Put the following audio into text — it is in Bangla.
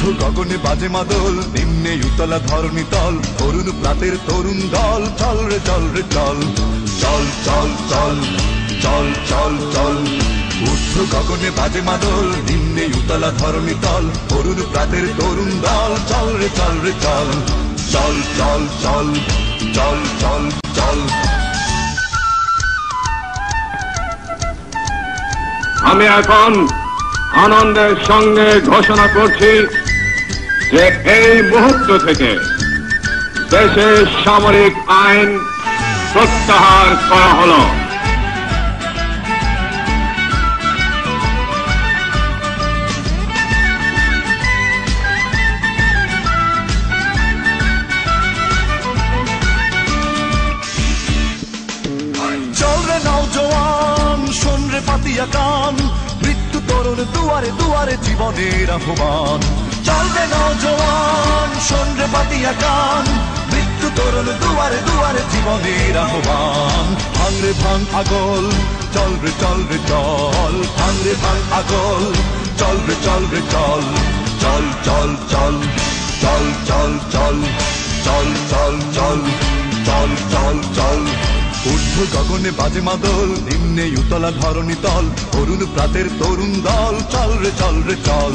গগনে বাজে মাদল, নিম্নে উতলা ধরণী তল তরুণ প্রাতের তরুণ দল, চল রে চল রে, চল। চল চল চল চল চল চল। ঊর্ধ্ব গগনে বাজে মাদল, নিম্নে উতলা ধরণী তল তরুণ প্রাতের তরুণ দল, চল রে চল রে, চল। চল চল চল চল চল চল। আমি এখন আনন্দের সঙ্গে ঘোষণা করছি যে এই মুহূর্ত থেকে দেশের সামরিক আইন প্রত্যাহার করা হলো। পাতিয়া কান মৃত্যু তরুণ দুয়ারে দুয়ারে জীবনের আহ্বান। চল রে নওজওয়ান শোন রে পাতিয়া কান মৃত্যু তরুণ দুয়ারে দুয়ারে জীবনের আহ্বান ভাঙ রে ভাঙ আগল চল রে চল রে চল ভাঙ আগল চল রে চল চল চল চল চল চল চল চল চল চল চল চল চল চল ঊর্ধ্ব গগনে বাজে মাদল নিম্নে উতলা ধরণী তল তরুণ প্রাতের তরুণ দল চল রে চল রে চল